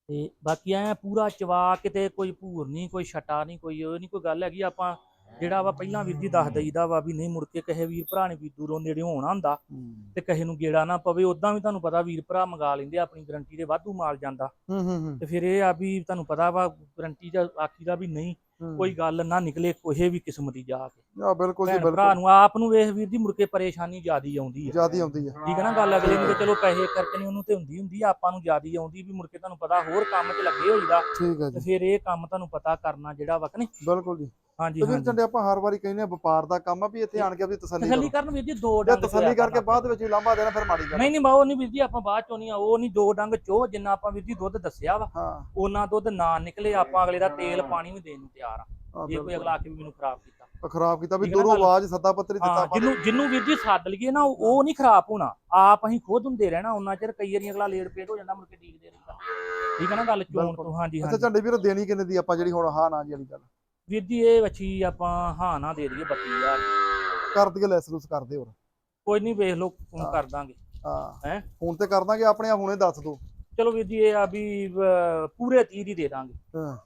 ਤੇ ਬਾਕੀ ਐ ਪੂਰਾ ਚਵਾ ਕਿਤੇ ਕੋਈ ਭੂਰ ਨਹੀਂ ਕੋਈ ਛਟਾ ਨਹੀਂ ਕੋਈ ਉਹ ਨਹੀਂ ਕੋਈ ਗੱਲ ਹੈਗੀ ਆਪਾਂ ਜਿਹੜਾ ਵਾ ਪਹਿਲਾਂ ਵੀਰ ਜੀ ਦੱਸ ਦਈਦਾ ਵਾ ਵੀ ਨਹੀਂ ਮੁੜ ਕੇ ਕਿਸੇ ਵੀਰ ਭਰਾ ਨੇ ਵੀ ਦੂਰੋਂ ਨੇੜੇ ਹੋਣਾ ਹੁੰਦਾ ਤੇ ਕਿਸੇ ਨੂੰ ਗੇੜਾ ਨਾ ਪਵੇ ਉਦਾਂ ਵੀ ਤੁਹਾਨੂੰ ਪਤਾ ਵੀਰ ਭਰਾ ਮੰਗਾ ਲੈਂਦੇ ਆਪਣੀ ਗਰੰਟੀ ਦੇ ਵਾਧੂ ਮਾਲ ਜਾਂਦਾ ਹੂੰ ਹੂੰ ਹੂੰ ਤੇ ਫਿਰ ਇਹ ਆ ਵੀ ਤੁਹਾਨੂੰ ਪਤਾ ਵਾ ਗਰੰਟੀ ਦਾ ਆਖੀ ਦਾ ਵੀ ਨਹੀਂ। ਕੋਈ ਗੱਲ ਨਾ ਨਿਕਲੇ ਕੋਹੇ ਵੀ ਕਿਸਮਤ ਦੀ ਜਾ ਕੇ। ਆ ਬਿਲਕੁਲ ਜੀ ਭੈਣ ਭਰਾ ਬਿਲਕੁਲ। ਨੂੰ ਆਪ ਨੂੰ ਵੇਖ ਵੀਰ ਜੀ ਮੁੜ ਕੇ ਪਰੇਸ਼ਾਨੀ ਜ਼ਿਆਦੀ ਆਉਂਦੀ ਹੈ ਜਿਆਦੀ ਆਉਂਦੀ ਆ। ਠੀਕ ਹੈ ਨਾ ਗੱਲ ਅਗਲੇ ਨੂੰ ਤੇ ਚਲੋ ਪੈਸੇ ਖਰਚਣੇ ਉਹਨੂੰ ਤੇ ਹੁੰਦੀ ਹੁੰਦੀ ਆ, ਆਪਾਂ ਨੂੰ ਜ਼ਿਆਦੀ ਆਉਂਦੀ ਵੀ ਮੁੜ ਕੇ ਤੁਹਾਨੂੰ ਪਤਾ ਹੋਰ ਕੰਮ 'ਚ ਲੱਗੇ ਹੋਈਦਾ। ਠੀਕ ਹੈ ਜੀ। ਫਿਰ ਇਹ ਕੰਮ ਤੁਹਾਨੂੰ ਪਤਾ ਕਰਨਾ ਜਿਹੜਾ ਵਾ ਕਿ ਨਹੀਂ? ਬਿਲਕੁਲ ਜੀ। ਹਾਂਜੀ ਵੀਰ ਚੰਡੇ ਆਪਾਂ ਹਰ ਵਾਰੀ ਕਹਿੰਦੇ ਆ ਵਪਾਰ ਦਾ ਕੰਮ ਆ ਵੀ ਇੱਥੇ ਆਣ ਕੇ ਆਪਣੀ ਤਸੱਲੀ ਤਸੱਲੀ ਕਰੋ। ਕਰਨ ਵੀਰ ਜੀ ਦੋ ਜੇ ਡੰਗ ਤਸੱਲੀ ਕਰਕੇ ਬਾਅਦ ਵਿੱਚ ਲਾਂਭਾ ਦੇਣਾ ਫਿਰ ਮਾੜੀ ਗੱਲ ਨਹੀਂ ਨਹੀਂ ਬਾ ਉਹ ਨਹੀਂ ਵੀਰ ਜੀ ਆਪਾਂ ਬਾਅਦ ਚੋਂ ਨਹੀਂ ਆ ਉਹ ਨਹੀਂ ਦੋ ਡੰਗ ਚੋ ਜਿੰਨਾ ਆਪਾਂ ਵੀਰ ਜੀ ਦੁੱਧ ਦੱਸਿਆ ਵਾ ਹਾਂ। ਉਹਨਾਂ ਦੁੱਧ ਨਾ ਨਿਕਲੇ ਆਪਾਂ ਅਗਲੇ ਦਾ ਤੇਲ ਪਾਣੀ ਵੀ ਦੇਣ ਨੂੰ ਤਿਆਰ ਆ। ਆ ਜੇ ਕੋਈ ਅਗਲਾ ਆ ਕੇ ਮੈਨੂੰ ਖਰਾਬ ਕੀਤਾ। ਖਰਾਬ ਕੀਤਾ ਵੀ ਦੂਰੋਂ? ਆਵਾਜ਼ ਸੱਦਾ ਪੱਤਰੀ ਦਿੱਤਾ ਜਿਹਨੂੰ ਜਿਹਨੂੰ ਵੀਰ ਜੀ ਸੱਦ ਲਈਏ ਨਾ ਉਹ ਨਹੀਂ ਖਰਾਬ ਹੋਣਾ। ਆਪ ਅਸੀਂ ਖੁਦ ਹੁੰਦੇ ਰਹਿਣਾ ਉਹਨਾਂ ਚਿਰ ਕਈ ਵਾਰੀ ਅਗਲਾ ਲੇਟ ਪੇਟ ਹੋ ਜਾਂਦਾ ਮੁੜ ਕੇ ਡੀਕਦੇ ਰਹਿੰਦਾ। ਠੀਕ ਹੈ ਨਾ ਗੱਲ? ਚੋਣ। ਤੋਂ ਹਾਂਜੀ ਅੱਛਾ ਝੰਡੇ ਵੀਰ ਦੇਣੀ ਕਿੰਨੇ ਦੀ ਆਪਾਂ ਜਿਹੜੀ ਹੁਣ ਹਾਂ ਨਾ ਜੀ ਵਾਲੀ ਗੱਲ। ਵੀਰ ਜੀ ਇਹ ਵੱਛੀ ਆਪਾਂ ਹਾਂ ਨਾ ਦੇ ਦਈਏ 32000 ਕਰ ਦਈਏ ਲੈਸ ਲੂਸ ਕਰਦੇ ਹੋਰ ਕੋਈ ਨਹੀਂ ਵੇਖ ਲਓ ਫੋਨ। ਕਰ ਦਾਂਗੇ। ਹਾਂ। ਹੈਂ? ਹੁਣ ਤੇ ਕਰ ਦਾਂਗੇ ਆਪਣੇ ਆਪ ਹੁਣੇ ਦੱਸ ਦੋ। ਚਲੋ ਵੀਰ ਜੀ ਇਹ ਆ ਵੀ ਪੂਰੇ 30 ਦੀ ਦੇ ਦਾਂਗੇ। ਹਾਂ।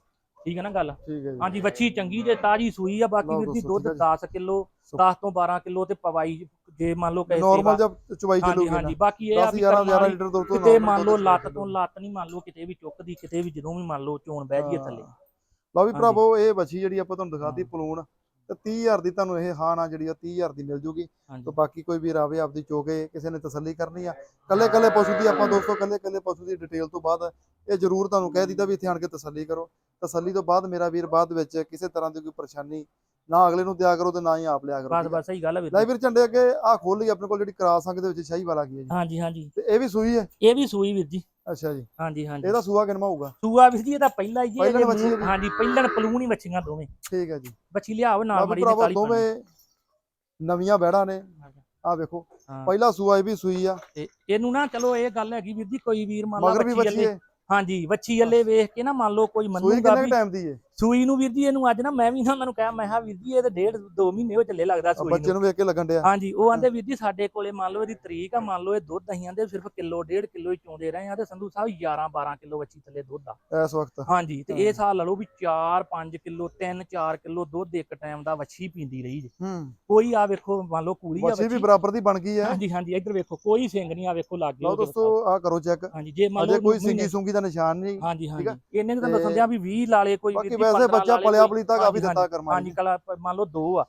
ਠੀਕ ਹੈ ਨਾ ਗੱਲ ਠੀਕ ਹੈ ਜੀ ਹਾਂਜੀ ਵੱਛੀ ਚੰਗੀ ਜੇ ਤਾਜੀ ਸੂਈ ਆ ਬਾਕੀ ਵੀਰ ਜੀ ਦੁੱਧ ਠੀਕ ਹੈ 10 ਕਿਲੋ ਸੋ- 10 ਤੋਂ 12 ਕਿਲੋ ਤੇ ਪਵਾਈ ਜੇ ਮੰਨ ਲਓ ਕਹੇ ਨਾਰਮਲ ਜਬ ਹਾਂਜੀ ਚੱਲੂਗੀ ਹਾਂਜੀ ਬਾਕੀ ਇਹ ਆ 10 ਵੀ 11 ਕਰਮ 11 ਵਾਲੀ ਲੀਟਰ ਦੁੱਧ ਤੋਂ ਕਿਤੇ ਮੰਨ ਲਓ ਲੱਤ। ਤੋਂ ਲੱਤ ਨਹੀਂ ਮੰਨ ਲਓ ਕਿਤੇ ਵੀ ਚੁੱਕਦੀ ਕਿਤੇ ਵੀ ਜਦੋਂ ਵੀ ਮੰਨ ਲਓ ਚੋਣ ਬਹਿ ਜੀਏ ਥੱਲੇ। ਲਓ ਵੀ। ਭਰਾਵੋ ਇਹ ਬੱਚੀ ਜਿਹੜੀ ਆਪਾਂ ਤੁਹਾਨੂੰ ਦਿਖਾਤੀ। ਪਲੂਣ ਤੇ 30000 ਦੀ ਤੁਹਾਨੂੰ ਇਹ ਹਾਂ ਨਾ ਜਿਹੜੀ ਆ 30000 ਦੀ ਮਿਲ ਜੂਗੀ। ਤੇ ਬਾਕੀ ਕੋਈ ਵੀ ਰਾਵੇ ਆਪਦੀ ਚੋਗੇ ਕਿਸੇ ਨੇ ਤਸੱਲੀ ਕਰਨੀ ਆ। ਕੱਲੇ ਕੱਲੇ ਪਸ਼ੂ ਦੀ ਆਪਾਂ ਦੋਸਤੋ ਕੱਲੇ ਕੱਲੇ ਪਸ਼ੂ ਦੀ ਡਿਟੇਲ ਤੋਂ ਬਾਅਦ ਇਹ ਜ਼ਰੂਰ ਤੁਹਾਨੂੰ ਕਹਿ ਦਿੱਤਾ ਵੀ ਇੱਥੇ ਆਣ ਕੇ ਤਸੱਲੀ ਕਰੋ। ਤਸੱਲੀ ਤੋਂ ਬਾਅਦ ਮੇਰਾ ਵੀਰ ਬਾਅਦ ਵਿੱਚ ਕਿਸੇ ਤਰ੍ਹਾਂ ਦੀ ਕੋਈ ਪਰੇਸ਼ਾਨੀ ਨਾ ਅਗਲੇ ਨੂੰ ਦਿਆ ਕਰੋ ਤੇ ਨਾ ਹੀ ਆਪ ਲਿਆ ਕਰੋ ਬਸ? ਬਸ ਸਹੀ ਗੱਲ ਹੈ ਵੀਰ ਲੈ। ਵੀਰ ਝੰਡੇ ਅੱਗੇ ਆ ਖੋਲ ਲਈ ਆਪਣੇ ਕੋਲ ਜਿਹੜੀ ਕਰਾਸ ਅੰਗ ਦੇ ਵਿੱਚ ਸ਼ਾਹੀ ਵਾਲਾ ਕੀ ਹੈ ਜੀ? ਹਾਂਜੀ ਹਾਂਜੀ। ਤੇ ਇਹ ਵੀ ਸੂਈ ਹੈ? ਇਹ ਵੀ ਸੂਈ ਵੀਰ ਜੀ। ਅੱਛਾ ਜੀ। ਹਾਂਜੀ ਹਾਂਜੀ। ਇਹਦਾ ਸੂਆ ਕਿੰਨਾ ਹੋਊਗਾ? ਸੂਆ ਵੀਰ ਜੀ ਇਹਦਾ ਪਹਿਲਾ ਹੀ ਜੀ ਪਹਿਲਣ? ਹਾਂਜੀ ਪਹਿਲਣ ਪਲੂਣ ਹੀ ਵੱਛੀਆਂ ਦੋਵੇਂ। ਠੀਕ ਹੈ ਜੀ। ਬੱਚੀ ਲਿਆਓ ਨਾਲ ਵੀ ਮੜੀ ਦੀ ਭਰਾਵੋ ਦੋਵੇਂ ਨਵੀਆਂ ਬੈੜਾਂ ਨੇ। ਆ ਵੇਖੋ ਹਾਂ। ਪਹਿਲਾ ਸੂਆ ਇਹ ਵੀ ਸੂਈ ਆ। ਤੇ ਇਹਨੂੰ ਨਾ ਚਲੋ ਇਹ ਗੱਲ ਹੈਗੀ ਵੀਰ ਜੀ ਕੋਈ ਵੀਰ ਮੰਨ ਲਾ ਮਗਰ ਵੀ ਵੱਛੀ ਬੱਚੀ ਹੈ ਹਾਂਜੀ ਵੱਛੀ ਅੱਲੇ ਵੇਖ ਕੇ ਨਾ ਮੰਨ ਲਓ ਕੋਈ ਸੂਈ ਮੰਨੂਗਾ ਕਿੰਨੇ ਵੀ। ਟਾਈਮ ਦੀ ਹੈ ਸੂਈ ਨੂੰ ਵੀਰ ਜੀ ਇਹਨੂੰ ਅੱਜ ਨਾ ਮੈਂ ਵੀ ਨਾ ਉਹਨਾਂ ਨੂੰ ਕਿਹਾ ਮੈਂ ਕਿਹਾ ਵੀਰ ਜੀ ਇਹ ਤਾਂ ਡੇਢ ਦੋ ਮਹੀਨੇ ਹੋ ਚੱਲੇ ਲੱਗਦਾ ਸੂਈ ਬੱਚੇ ਨੂੰ। ਵੇਖ ਕੇ ਲੱਗਣ ਡਿਆ। ਹਾਂਜੀ ਉਹ ਆਂਦੇ ਵੀਰ ਜੀ ਸਾਡੇ ਕੋਲੇ ਮੰਨ ਲਓ ਇਹਦੀ ਤਰੀਕ ਆ ਮੰਨ ਲਓ ਇਹ ਦੁੱਧ ਅਸੀਂ ਆਂਦੇ ਸਿਰਫ ਕਿਲੋ ਡੇਢ ਕਿਲੋ ਹੀ ਚੋਂਦੇ ਰਹੇ ਆ ਤੇ ਸੰਧੂ ਸਾਹਿਬ 11 12 ਕਿਲੋ ਵੱਛੀ ਥੱਲੇ ਦੁੱਧ ਆ। ਇਸ ਵਕਤ। ਹਾਂਜੀ ਤੇ। ਇਹ ਸਾਲ ਲਾ ਲਓ ਵੀ 4 5 ਕਿਲੋ 3 4 ਕਿਲੋ ਦੁੱਧ ਇੱਕ ਟਾਈਮ ਦਾ ਵੱਛੀ ਪੀਂਦੀ ਰਹੀ ਜੀ। ਕੋਈ ਆ ਵੇਖੋ ਮੰਨ ਲਓ ਕੂੜੀ ਆ ਬੱਚੀ ਵੀ ਵੱਛੀ। ਬਰਾਬਰ ਦੀ ਬਣ ਗਈ ਹੈ ਹਾਂਜੀ ਹਾਂਜੀ ਇੱਧਰ ਵੇਖੋ ਕੋਈ ਸਿੰਗ ਨਹੀਂ ਆ ਵੇਖੋ ਲੱਗ ਲਓ ਦੋਸਤੋ ਆ ਕਰੋ ਚੈੱਕ ਹਾਂਜੀ ਜੇ ਮੰਨ ਲਓ ਕੋਈ ਸਿੰਗੀ ਸੁੰਗੀ ਦਾ ਨਿਸ਼ਾਨ ਨਹੀਂ ਹਾਂਜੀ ਆ? ਹਾਂਜੀ। ਇਹਨੇ ਤਾਂ ਤੇ ਦੱਸਣ ਦਿਆਂ ਵੀ 20 ਲਾਲੇ ਕੋਈ ਵੈਸੇ 15 ਬੱਚਾ ਪਲਿਆ ਪਲੀਤਾ ਕਾਫੀ ਦਿੱਤਾ ਕਰਮਾ ਹਾਂਜੀ ਕਲਾ ਮੰਨ ਲਓ ਦੋ ਆ।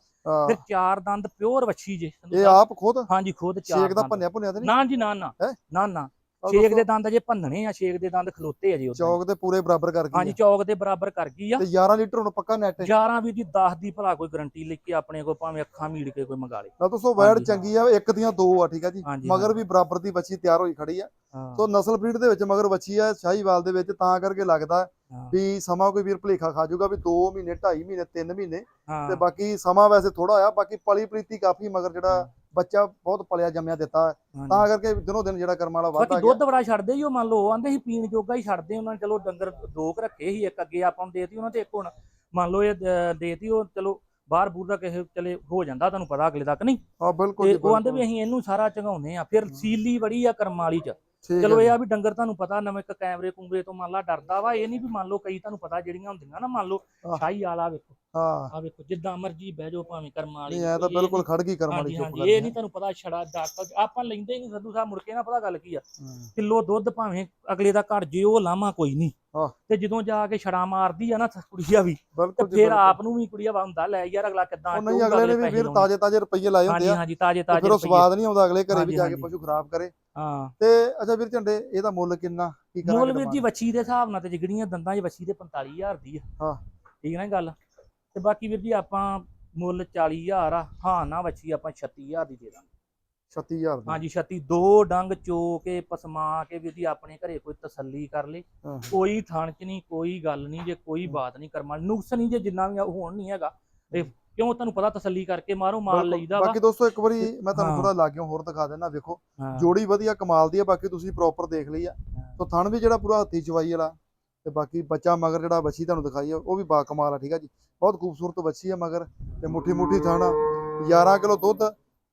ਫਿਰ ਚਾਰ ਦੰਦ ਪਿਓਰ ਵੱਛੀ ਜੇ। ਇਹ। ਆਪ ਖੁਦ? ਹਾਂਜੀ ਖੁਦ ਚਾਰ ਛੇਕ ਦਾ। ਭੰਨਿਆ ਭੁੰਨਿਆ ਤੇ ਨਹੀਂ? ਨਾ ਜੀ ਨਾ ਨਾ? ਨਾ ਨਾ। ਦੋਸਤੋ, ਦੇ ਦੰਦ ਅਜੇ ਭੰਨਣੇ ਆ ਛੇਕ ਦੇ ਦੰਦ ਖਲੋਤੇ ਅਜੇ ਉੱਥੇ ਚੌਕ ਦੇ ਪੂਰੇ ਬਰਾਬਰ ਕਰ ਗਈ ਹਾਂਜੀ। ਚੌਕ ਦੇ ਬਰਾਬਰ ਕਰ ਗਈ ਆ। ਤੇ 11 ਲੀਟਰ ਹੁਣ ਪੱਕਾ ਨੈਟ ਹੈ। 11 ਵੀ ਦੀ 10 ਦੀ ਭਲਾ ਕੋਈ ਗਰੰਟੀ ਲੈ ਕੇ ਆਪਣੇ ਕੋਲ ਭਾਵੇਂ ਅੱਖਾਂ ਮੀੜ ਕੇ ਕੋਈ ਮੰਗਾ ਲੇ। ਨਾ ਦੋਸਤੋ ਵੈੜ ਚੰਗੀ ਆ ਇੱਕ ਦੀਆਂ ਦੋ ਆ ਠੀਕ ਆ ਜੀ। ਮਗਰ। ਵੀ ਬਰਾਬਰ ਦੀ ਬੱਚੀ ਤਿਆਰ ਹੋਈ ਖੜੀ ਆ। ਸੋ ਨਸਲ ਬਰੀਡ ਦੇ ਵਿੱਚ ਮਗਰ ਬੱਚੀ ਆ ਸ਼ਾਹੀਵਾਲ ਦੇ ਵਿੱਚ ਤਾਂ ਕਰਕੇ ਲੱਗਦਾ ਵੀ ਸਮਾਂ ਕੋਈ ਵੀਰ ਭਲੇਖਾ ਖਾ ਜਾਊਗਾ ਵੀ 2 ਮਹੀਨੇ 2.5 ਮਹੀਨੇ 3 ਮਹੀਨੇ ਤੇ ਬਾਕੀ ਸਮਾਂ ਵੈਸੇ ਥੋੜਾ ਹੋਇਆ ਬਾਕੀ ਪਲੀ ਪ੍ਰੀਤੀ ਕਾਫੀ ਮਗਰ ਜਿਹੜਾ ਬੱਚਾ ਬਹੁਤ ਪਲਿਆ ਜੰਮਿਆ ਦਿੱਤਾ। ਤਾਂ ਕਰਕੇ ਦਿਨੋਂ ਦਿਨ ਜਿਹੜਾ ਕਰਮ ਵਾਲਾ ਵਾਧਾ ਗਿਆ ਦੁੱਧ ਬੜਾ ਛੱਡਦੇ ਹੀ ਉਹ ਮੰਨ ਲਓ ਆਂਦੇ ਸੀ ਪੀਣ ਜੋਗਾ ਹੀ ਛੱਡਦੇ ਉਹਨਾਂ ਨੇ ਚਲੋ ਡੰਗਰ ਦੋ ਕੁ ਰੱਖੇ ਸੀ ਇੱਕ ਅੱਗੇ ਆਪਾਂ ਨੂੰ ਦੇਤੀ ਉਹਨਾਂ ਤੇ ਇੱਕ ਹੁਣ ਮੰਨ ਲਓ ਇਹ ਦੇਤੀ ਉਹ ਚਲੋ ਬਾਹਰ ਬੂਰ ਦਾ ਕਿਸੇ ਚਲੇ ਹੋ ਜਾਂਦਾ ਤੁਹਾਨੂੰ ਪਤਾ ਅਗਲੇ ਤੱਕ ਨਹੀਂ। ਹਾਂ ਬਿਲਕੁਲ ਉਹ ਆਂਦੇ ਵੀ। ਅਸੀਂ ਇਹਨੂੰ ਸਾਰਾ ਚੰਗਾਉਂਦੇ ਆ ਫਿਰ ਸੀਲੀ ਬੜੀ ਆ ਕਰਮ ਵਾਲੀ ਚ। ਚਲੋ ਇਹ। ਆ ਵੀ ਡੰਗਰ ਤੁਹਾਨੂੰ ਪਤਾ ਨਵੇਂ ਇੱਕ ਕੈਮਰੇ ਕੁੰਗਰੇ ਤੋਂ ਮੰਨ ਲਾ ਡਰਦਾ ਵਾ ਇਹ ਨਹੀਂ ਵੀ ਮੰਨ ਲਓ ਕਈ ਤੁਹਾਨੂੰ ਪਤਾ ਜਿਹੜੀਆਂ ਹੁੰਦੀਆਂ ਨਾ ਮੰਨ ਲਓ। ਸ਼ਾਹੀ ਵਾਲਾ ਵੇਖੋ ਹਾਂ ਆ ਵੇਖੋ ਜਿੱਦਾਂ ਮਰਜ਼ੀ ਬਹਿ ਜਾਓ ਭਾਵੇਂ ਕਰਮ ਵਾਲੀ ਨਹੀਂ ਐ ਤਾਂ ਇਹ ਬਿਲਕੁਲ ਖੜ ਗਈ ਕਰਮ ਵਾਲੀ ਚੁੱਪ ਇਹ ਨਹੀਂ ਤੁਹਾਨੂੰ ਪਤਾ ਛੜਾ ਡਾਕਟਰ ਆਪਾਂ ਲੈਂਦੇ ਨਹੀਂ ਸੰਧੂ ਸਾਹਿਬ ਮੁੜ ਕੇ ਨਾ ਪਤਾ ਗੱਲ ਕੀ ਆ। ਕਿਲੋ ਦੁੱਧ ਭਾਵੇਂ ਅਗਲੇ ਦਾ ਘਰ ਜੇ ਉਹ ਲਾਮਾ ਕੋਈ ਨਹੀਂ। ਤੇ ਜਦੋਂ ਜਾ ਕੇ ਛੜਾ ਮਾਰਦੀ ਆ ਨਾ ਕੁੜੀਆ ਵੀ ਤੇ ਫਿਰ। ਆਪ ਨੂੰ ਵੀ ਕੁੜੀਆ ਹੁੰਦਾ ਲੈ ਯਾਰ ਅਗਲਾ ਕਿੱਦਾਂ ਨਹੀਂ ਅਗਲੇ ਨੇ ਵੀ ਲਾਉਣੇ। ਤਾਜ਼ੇ ਤਾਜ਼ੇ ਰੁਪਈਏ ਲਾਏ ਹੁੰਦੇ ਹਾਂਜੀ ਆ ਹਾਂਜੀ ਤਾਜੇ ਤੇ ਤਾਜੇ ਫਿਰ ਉਹ ਸਵਾਦ ਨਹੀਂ ਆਉਂਦਾ ਅਗਲੇ ਘਰੇ ਵੀ ਹਾਂਜੀ, ਜਾ ਕੇ ਹਾਂਜੀ। ਪਸ਼ੂ ਖਰਾਬ ਕਰੇ ਹਾਂ ਤੇ ਅੱਛਾ ਵੀਰ ਝੰਡੇ ਇਹਦਾ ਮੁੱਲ ਕਿੰਨਾ ਕੀ ਕਰਾਂਗੇ ਮੁੱਲ ਵੀਰ ਜੀ? ਵੱਛੀ ਦੇ ਹਿਸਾਬ ਨਾਲ ਤੇ ਜਿਗੜੀਆਂ ਦੰਦਾਂ 'ਚ ਵੱਛੀ ਦੇ 45000 ਦੀ ਆ ਹਾਂ। ਠੀਕ ਨਾ ਗੱਲ ਤੇ ਬਾਕੀ ਵੀਰ ਜੀ ਆਪਾਂ ਮੁੱਲ 40000 ਆ ਹਾਂ ਨਾ ਵੱਛੀ ਆਪਾਂ 36000 ਦੀ ਦੇ ਦਾਂਗੇ 36000 ਦੀ। ਹਾਂਜੀ 36 ਦੋ ਡੰਗ ਚੋ ਕੇ ਪਸਮਾ ਕੇ ਵੀਰ ਜੀ ਆਪਣੇ ਘਰੇ ਕੋਈ ਤਸੱਲੀ ਕਰ ਲੇ। ਕੋਈ ਥਣ ਚ ਨਹੀਂ ਕੋਈ ਗੱਲ ਨਹੀਂ ਜੇ ਕੋਈ ਬਾਤ ਨਹੀਂ ਕਰਮਾ ਨੁਕਸ ਨਹੀਂ ਜੇ ਜਿੰਨਾ ਵੀ ਹੋਣ ਨਹੀਂ ਹੈਗਾ। ਤੇ ਕਿਉਂ ਤੁਹਾਨੂੰ ਪਤਾ ਤਸੱਲੀ ਕਰਕੇ ਮਾਰੋ ਬਿਲਕੁਲ। ਲਈਦਾ ਵਾ। ਬਾਕੀ ਦੋਸਤੋ ਇੱਕ ਵਾਰੀ ਮੈਂ ਤੁਹਾਨੂੰ। ਥੋੜਾ ਲਾਗਿਓ ਹੋਰ ਦਿਖਾ ਦੇਣਾ ਵੇਖੋ। ਜੋੜੀ ਵਧੀਆ ਕਮਾਲ ਦੀ ਆ ਬਾਕੀ ਤੁਸੀਂ ਪ੍ਰੋਪਰ ਦੇਖ ਲਈ ਆ। ਸੋ ਥਣ ਵੀ ਜਿਹੜਾ ਪੂਰਾ ਹੱਥੀ ਚਵਾਈ ਵਾਲਾ ਤੇ ਬਾਕੀ ਬੱਚਾ ਮਗਰ ਜਿਹੜਾ ਬੱਚੀ ਤੁਹਾਨੂੰ ਦਿਖਾਈ ਆ ਉਹ ਵੀ ਬਾ ਕਮਾਲ ਆ ਠੀਕ ਆ ਜੀ। ਬਹੁਤ ਖੂਬਸੂਰਤ ਬੱਚੀ ਆ ਮਗਰ ਤੇ ਮੁੱਠੀ ਮੁੱਠੀ ਥਣ 11 ਕਿਲੋ ਦੁੱਧ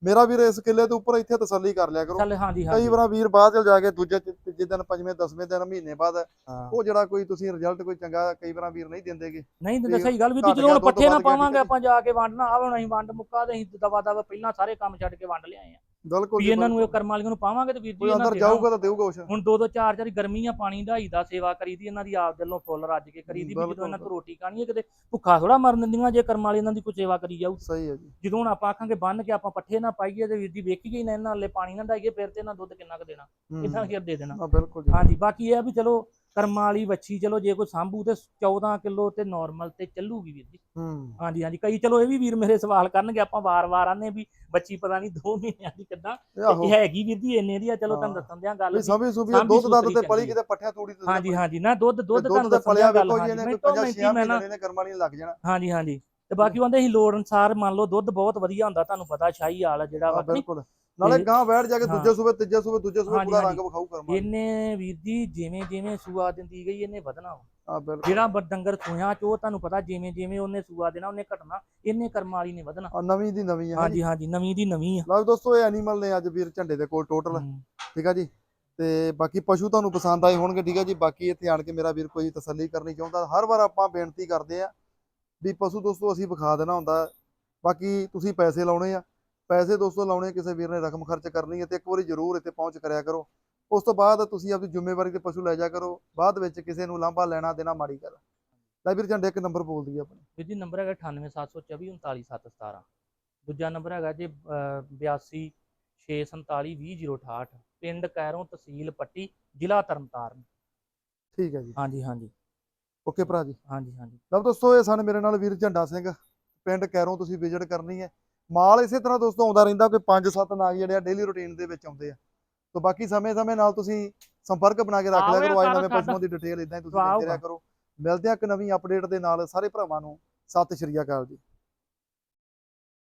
ਮੇਰਾ ਵੀਰ ਇਸ ਕਿੱਲੇ ਦੇ ਉੱਪਰ ਇੱਥੇ ਤਸੱਲੀ ਕਰ ਲਿਆ ਕਰੋ। ਚੱਲ ਹਾਂਜੀ ਕਈ ਹਾਂਜੀ। ਵਾਰ ਵੀਰ ਬਾਅਦ ਚ ਜਾ ਕੇ ਦੂਜੇ ਚ- ਤੀਜੇ ਦਿਨ ਪੰਜਵੇਂ ਦਸਵੇਂ ਦਿਨ ਮਹੀਨੇ ਬਾਅਦ ਹਾਂ। ਉਹ ਜਿਹੜਾ ਕੋਈ ਤੁਸੀਂ ਰਿਜ਼ਲਟ ਕੋਈ ਚੰਗਾ ਕਈ ਵਾਰ ਵੀਰ ਨਹੀਂ ਦਿੰਦੇਗੇ ਨਹੀਂ ਤੇ ਦਿੰਦੇ ਸਹੀ ਗੱਲ ਵੀ ਜਦੋਂ ਹੁਣ ਪੱਠੇ ਨਾ ਪਾਵਾਂਗੇ ਹੈ ਆਪਾਂ ਜਾ ਕੇ ਵੰਡਣਾ ਆ ਹੁਣ ਅਸੀਂ ਵੰਡ ਮੁੱਕਾ ਤੇ ਅਸੀਂ ਦਵਾ ਦਵਾ ਪਹਿਲਾਂ ਸਾਰੇ ਕੰਮ ਛੱਡ ਕੇ ਵੰਡ ਲਿਆਏ ਆ। ਬਿਲਕੁਲ ਵੀ ਇਹਨਾਂ ਨੂੰ ਇਹ। ਕਰਮ ਵਾਲੀਆਂ ਨੂੰ ਪਾਵਾਂਗੇ ਤੇ ਵੀਰ ਜੀ ਕੋਈ ਅੰਦਰ। ਜਾਊਗਾ ਤਾਂ ਦੇਊਗਾ ਕੁਛ। ਹੁਣ ਦੋ ਦੋ ਚਾਰ ਚਾਰ ਗਰਮੀਆਂ ਪਾਣੀ ਢਾਈ ਦਾ ਸੇਵਾ ਕਰੀਦੀ ਇਹਨਾਂ ਦੀ ਆਪ ਦਿਲੋਂ ਫੁੱਲ ਰੱਜ ਕੇ ਕਰੀਦੀ ਵੀ ਜਦੋਂ ਇਹਨਾਂ ਤੋਂ ਰੋਟੀ ਖਾਣੀ ਹੈ ਕਿਤੇ ਭੁੱਖਾ ਥੋੜਾ ਮਰਨ ਦਿੰਦੀਆਂ ਜੇ ਕਰਮ ਵਾਲੀ ਇਹਨਾਂ ਦੀ ਕੋਈ ਸੇਵਾ ਕਰੀ ਜਾਊ। ਸਹੀ ਹੈ ਜੀ। ਜਦੋਂ ਹੁਣ ਆਪਾਂ ਆਖਾਂਗੇ ਬੰਨ ਕੇ ਆਪਾਂ ਪੱਠੇ ਨਾ ਪਾਈਏ ਤੇ ਵੀਰ ਜੀ ਵੇਖੀਏ ਨਾ ਇਹਨਾਂ ਨਾਲੇ ਪਾਣੀ ਨਾ ਡਾਈਏ ਫਿਰ ਤੇ ਇਹਨਾਂ ਦੁੱਧ ਕਿੰਨਾ ਕੁ ਦੇਣਾ। ਕਿੰਨਾ ਕੁ ਦੇ ਦੇਣਾ। ਹਾਂ ਬਿਲਕੁਲ ਜੀ। ਹਾਂਜੀ ਬਾਕੀ ਇਹ ਆ ਵੀ ਚਲੋ ਕਰਮਾਂ ਵਾਲੀ ਵੱਛੀ ਚਲੋ ਜੇ ਕੋਈ ਸਾਂਭੂ ਤੇ 14 ਕਿਲੋ ਤੇ ਨਾਰਮਲ ਤੇ ਚੱਲੂਗੀ ਵੀਰ ਜੀ। ਹੂੰ। ਹਾਂਜੀ ਹਾਂਜੀ ਕਈ ਚਲੋ ਇਹ ਵੀ ਵੀਰ ਮੇਰੇ ਸਵਾਲ ਕਰਨਗੇ ਆਪਾਂ ਵਾਰ-ਵਾਰ ਆਨੇ ਵੀ ਬੱਚੀ ਪਤਾ ਨਹੀਂ 2 ਮਹੀਨਿਆਂ ਦੀ ਕਿੱਦਾਂ ਇਹ ਹੈਗੀ ਵੀਰ ਜੀ ਇੰਨੇ ਦੀ ਆ ਚਲੋ ਤੁਹਾਨੂੰ ਹਾਂ। ਦੱਸਣ ਦਿਆਂ ਗੱਲ ਸਮਝ ਸੁਭੀ ਦੁੱਧ ਦੱਧ ਤੇ ਪਲੀ ਕਿਤੇ ਪੱਠਿਆਂ ਤੂੜੀ ਤੇ ਹਾਂਜੀ ਹਾਂਜੀ ਨਾ ਦੁੱਧ ਦੁੱਧ ਤੁਹਾਨੂੰ ਦੱਸਣ ਦਿਆਂ ਗੱਲ ਹਾਂਜੀ ਮੈਂ ਤੋਂ 5 ਮਿੰਟੀ 6 ਮੈਂ ਕਰਮਾਂ ਨਹੀਂ ਲੱਗ ਜਾਣਾ। ਹਾਂਜੀ ਹਾਂਜੀ ਤੇ ਬਾਕੀ ਕਹਿੰਦੇ ਅਸੀਂ ਲੋੜ ਅਨਸਾਰ ਮੰਨ ਲਓ ਦੁੱਧ ਬਹੁਤ ਵਧੀਆ ਹੁੰਦਾ ਤੁਹਾਨੂੰ ਪਤਾ ਸ਼ਾਹੀ ਆਲ ਜਿਹੜਾ ਹਾਂ ਵਾ? ਬਿਲਕੁਲ। ਨਾਲੇ ਗਾਂ ਬੈਠ ਜਾ ਕੇ। ਦੂਜੇ ਸੂਬੇ ਤੀਜੇ ਸੂਬੇ ਦੂਜੇ ਸੂਬੇ ਪੂਰਾ। ਰੰਗ ਵਿਖਾਊ ਕਰਮਾਂ। ਇਹਨੇ ਵੀਰ ਜੀ ਜਿਵੇਂ ਜਿਵੇਂ ਸੂਆ ਦਿੰਦੀ ਗਈ ਇਹਨੇ ਵਧਣਾ ਜਿਹੜਾ ਡੰਗਰ ਸੂਆਂ ਚ ਉਹ ਤੁਹਾਨੂੰ ਪਤਾ ਜਿਵੇਂ ਜਿਵੇਂ ਉਹਨੇ ਸੂਆ ਦੇਣਾ ਉਹਨੇ ਘਟਣਾ ਇਹਨੇ ਕਰਮਾਂ ਵਾਲੀ ਨੇ ਵਧਣਾ। ਆ ਨਵੀਂ ਦੀ ਨਵੀਂ ਹੈ ਹਾਂਜੀ ਹਾਂਜੀ ਨਵੀਂ ਦੀ ਨਵੀਂ ਆ। ਲਓ ਦੋਸਤੋ ਇਹ ਐਨੀਮਲ ਨੇ ਅੱਜ ਵੀਰ ਝੰਡੇ ਦੇ ਕੋਲ ਟੋਟਲ ਠੀਕ ਆ ਜੀ? ਤੇ ਬਾਕੀ ਪਸ਼ੂ ਤੁਹਾਨੂੰ ਪਸੰਦ ਆਏ ਹੋਣਗੇ ਠੀਕ ਆ ਜੀ? ਬਾਕੀ ਇੱਥੇ ਆਣ ਕੇ ਮੇਰਾ ਵੀਰ ਕੋਈ ਤਸੱਲੀ ਕਰਨੀ ਚਾਹੁੰਦਾ ਹਰ ਵਾਰ ਆਪਾਂ ਬੇਨਤੀ ਕਰਦੇ ਆ ਵੀ ਪਸ਼ੂ ਦੋਸਤੋ ਅਸੀਂ ਵਿਖਾ ਦੇਣਾ ਹੁੰਦਾ। ਬਾਕੀ ਤੁਸੀਂ ਪੈਸੇ ਲਾਉਣੇ ਆ ਪੈਸੇ ਦੋਸਤੋ ਲਾਉਣੇ ਕਿਸੇ ਵੀਰ ਨੇ ਰਕਮ ਖਰਚ ਕਰਨੀ ਹੈ ਤੇ ਇੱਕ ਵਾਰੀ ਜ਼ਰੂਰ ਇੱਥੇ ਪਹੁੰਚ ਕਰਿਆ ਕਰੋ। ਉਸ ਤੋਂ ਬਾਅਦ ਤੁਸੀਂ ਆਪਣੀ ਜ਼ਿੰਮੇਵਾਰੀ ਤੇ ਪਸ਼ੂ ਲੈ ਜਾ ਕਰੋ ਬਾਅਦ ਵਿੱਚ ਕਿਸੇ ਨੂੰ ਲਾਂਭਾ ਲੈਣਾ ਦੇਣਾ ਮਾੜੀ ਗੱਲ। ਲੈ ਵੀਰ ਝੰਡੇ ਇੱਕ ਨੰਬਰ ਬੋਲ ਦਈਏ ਆਪਣੇ। ਵੀਰ ਜੀ ਨੰਬਰ ਹੈਗਾ 98724 39717 ਦੂਜਾ ਨੰਬਰ ਹੈਗਾ ਜੀ 82 647 20068 ਪਿੰਡ ਕੈਰੋਂ ਤਹਿਸੀਲ ਪੱਟੀ ਜ਼ਿਲ੍ਹਾ ਤਰਨਤਾਰਨ। ਠੀਕ ਹੈ ਜੀ। ਹਾਂਜੀ ਹਾਂਜੀ। ਓਕੇ ਭਰਾ ਜੀ। ਹਾਂਜੀ ਹਾਂਜੀ। ਲਓ ਦੋਸਤੋ ਇਹ ਸਨ ਮੇਰੇ ਨਾਲ ਵੀਰ ਝੰਡਾ ਸਿੰਘ। ਪਿੰਡ ਕੈਰੋਂ ਤੁਸੀਂ ਵਿਜ਼ਿਟ ਕਰਨੀ ਹੈ ਮਾਲ ਇਸੇ ਤਰ੍ਹਾਂ ਦੋਸਤੋ ਆਉਂਦਾ ਰਹਿੰਦਾ ਕੋਈ 5-7 ਨਾਗ ਜਿਹੜੇ ਆ ਡੇਲੀ ਰੁਟੀਨ ਦੇ ਵਿੱਚ ਆਉਂਦੇ ਆ। ਤੋਂ ਬਾਕੀ ਸਮੇਂ-ਸਮੇਂ ਨਾਲ ਤੁਸੀਂ ਸੰਪਰਕ ਬਣਾ ਕੇ ਰੱਖ ਲਿਆ ਕਰੋ ਆਏ ਨਵੇਂ ਪਸ਼ੂਆਂ ਦੀ ਡਿਟੇਲ ਇਦਾਂ ਹੀ ਤੁਸੀਂ। ਦਿੰਦੇ ਰਿਹਾ ਕਰੋ। ਮਿਲਦੇ ਆ ਇੱਕ ਨਵੀਂ ਅਪਡੇਟ ਦੇ ਨਾਲ। ਸਾਰੇ ਭਰਾਵਾਂ ਨੂੰ ਸਤਿ ਸ਼੍ਰੀ ਅਕਾਲ ਜੀ।